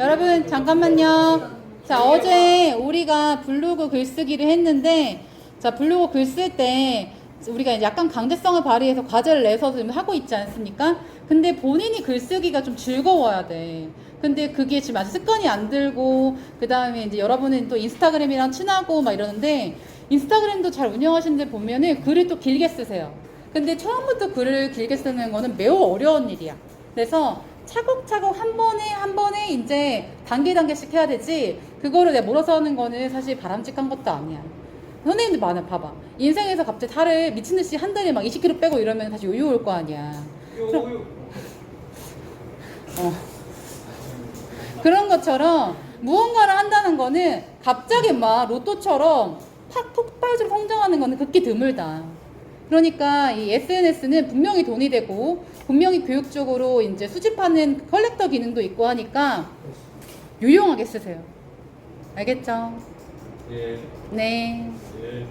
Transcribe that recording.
여러분 잠깐만요. 자 어제 우리가 블로그 글쓰기를 했는데 자 블로그 글 쓸 때 우리가 약간 강제성을 발휘해서 과제를 내서 지금 하고 있지 않습니까? 근데 본인이 글쓰기가 좀 즐거워야 돼. 근데 그게 지금 아직 습관이 안 들고 그 다음에 이제 여러분은 또 인스타그램이랑 친하고 막 이러는데 인스타그램도 잘 운영하시는데 보면은 글을 또 길게 쓰세요. 근데 처음부터 글을 길게 쓰는 거는 매우 어려운 일이야. 그래서 차곡차곡 한 번에 한 번에 이제 단계 단계씩 해야 되지 그거를 내가 몰아서 하는 거는 사실 바람직한 것도 아니야. 선생님들 많아 봐봐. 인생에서 갑자기 살을 미친 듯이 한 달에 막 20kg 빼고 이러면 다시 요요 올 거 아니야. 어. 그런 것처럼 무언가를 한다는 거는 갑자기 막 로또처럼 팍 폭발적으로 성장하는 거는 극히 드물다. 그러니까 이 SNS는 분명히 돈이 되고 분명히 교육적으로 이제 수집하는 컬렉터 기능도 있고 하니까 유용하게 쓰세요. 알겠죠? 예. 네. 예.